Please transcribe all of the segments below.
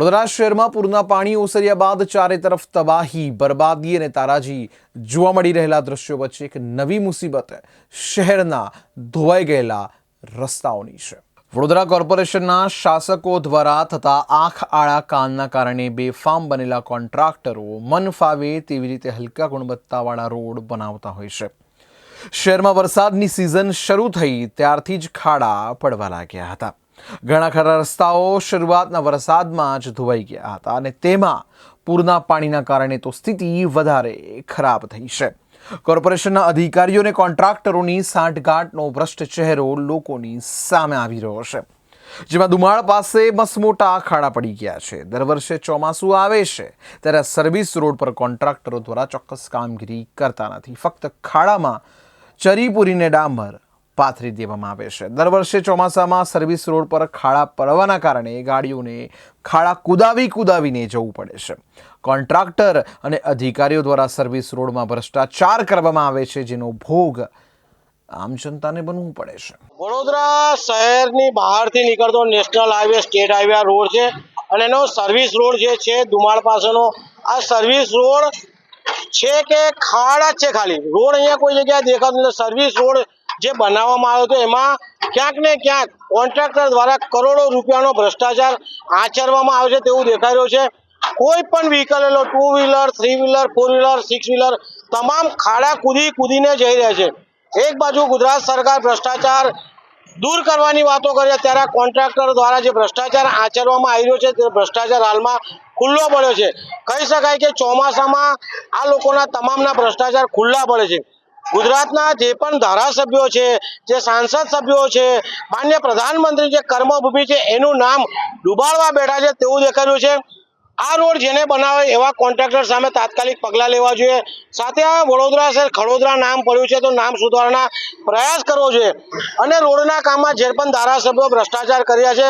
વડોદરા શહેરમાં પૂરના પાણી ઓસર્યા બાદ ચારે તરફ તબાહી, બરબાદી અને તારાજી જોવા મળી રહેલા દ્રશ્યો વચ્ચે એક નવી મુસીબત શહેરના ધોવાઈ ગયેલા રસ્તાઓની છે. વડોદરા કોર્પોરેશનના શાસકો દ્વારા થતા આંખ આળા કાનના કારણે બેફામ બનેલા કોન્ટ્રાક્ટરો મન ફાવે તેવી રીતે હલકા ગુણવત્તાવાળા રોડ બનાવતા હોય છે. શહેરમાં વરસાદની સિઝન શરૂ થઈ ત્યારથી જ ખાડા પડવા લાગ્યા હતા. ઘણા ખરા રસ્તાઓ શરૂઆતના વરસાદમાં જ ધોવાઈ ગયા હતા અને તેમાં પૂરના પાણીના કારણે તો સ્થિતિ વધારે ખરાબ થઈ છે. કોર્પોરેશનના અધિકારીઓ અને કોન્ટ્રાક્ટરોની સાંઠગાંઠનો ભ્રષ્ટ ચહેરો લોકોની સામે આવી રહ્યો છે. જેમાં દુમાળ પાસે મસમોટા ખાડા પડી ગયા છે. દર વર્ષે ચોમાસું આવે છે ત્યારે સર્વિસ રોડ પર કોન્ટ્રાક્ટરો દ્વારા ચોક્કસ કામગીરી કરતા નથી. ફક્ત ખાડામાં ચરીપુરીને ડામર પાથરી દેવામાં આવે છે. દર વર્ષે ચોમાસામાં સર્વિસ રોડ પર ખાડા પડવાના કારણે ગાડીઓને ખાડા કુદાવી કુદાવીને જવું પડે છે. કોન્ટ્રાક્ટર અને અધિકારીઓ દ્વારા સર્વિસ રોડમાં ભ્રષ્ટાચાર કરવામાં આવે છે, જેનો ભોગ આમ જનતાને બનવું પડે છે. વડોદરા શહેરની બહારથી નીકળતો national highway, state highway road છે અને એનો સર્વિસ રોડ જે છે, ધુમાડ પાસેનો, આ સર્વિસ રોડ છે કે ખાડા છે ખાલી? રોડ અહીંયા કોઈ જગ્યાએ દેખાતો નથી. સર્વિસ રોડ જે બનાવવામાં આવ્યો હતો, એમાં ક્યાંક ને ક્યાંક કોન્ટ્રાક્ટર દ્વારા કરોડો રૂપિયાનો ભ્રષ્ટાચાર આચરવામાં આવે છે તેવું દેખાઈ રહ્યું છે. કોઈ પણ વ્હીકલ એલો two wheeler three wheeler four wheeler six wheeler તમામ ખાડા કૂદી કૂદીને જઈ રહ્યા છે. એક બાજુ ગુજરાત સરકાર ભ્રષ્ટાચાર દૂર કરવાની વાતો કરીએ ત્યારે કોન્ટ્રાક્ટર દ્વારા જે ભ્રષ્ટાચાર આચરવામાં આવી રહ્યો છે, તે ભ્રષ્ટાચાર હાલમાં ખુલ્લો પડ્યો છે. કહી શકાય કે ચોમાસામાં આ લોકોના તમામના ભ્રષ્ટાચાર ખુલ્લા પડે છે. ગુજરાતના જે પણ ધારાસભ્યો છે, જે સાંસદ સભ્યો છે, માન્ય પ્રધાનમંત્રી જે કર્મભૂમિ છે, એનું નામ ડૂબાડવા બેઠા છે તેવું દેખાયું છે. આ રોડ જેને બનાવે એવા કોન્ટ્રાક્ટર સામે તાત્કાલિક પગલાં લેવા જોઈએ. સાથે આ વડોદરા શહેર ખડોદરા નામ પડ્યું છે, તો નામ સુધારવાના પ્રયાસ કરવો જોઈએ. અને રોડના કામમાં જે પણ ધારાસભ્યો ભ્રષ્ટાચાર કર્યા છે,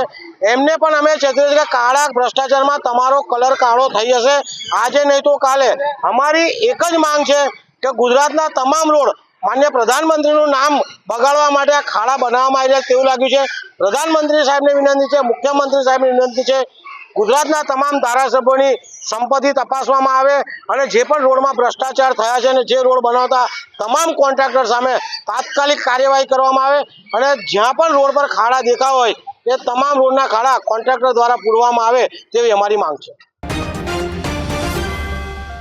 એમને પણ અમે ચેતવીએ છીએ કે કાળા ભ્રષ્ટાચારમાં તમારો કલર કાળો થઈ જશે. આજે નહીં તો કાલે. અમારી એક જ માંગ છે કે ગુજરાતના તમામ રોડ માન્ય પ્રધાનમંત્રીનું નામ બગાડવા માટે આ ખાડા બનાવવામાં આવ્યા તેવું લાગ્યું છે. પ્રધાનમંત્રી સાહેબને વિનંતી છે, મુખ્યમંત્રી સાહેબની વિનંતી છે, ગુજરાતના તમામ ધારાસભ્યોની સંપત્તિ તપાસવામાં આવે અને જે પણ રોડમાં ભ્રષ્ટાચાર થયા છે અને જે રોડ બનાવતા તમામ કોન્ટ્રાક્ટર સામે તાત્કાલિક કાર્યવાહી કરવામાં આવે અને જ્યાં પણ રોડ પર ખાડા દેખાવ હોય, એ તમામ રોડના ખાડા કોન્ટ્રાક્ટર દ્વારા પૂરવામાં આવે તેવી અમારી માંગ છે.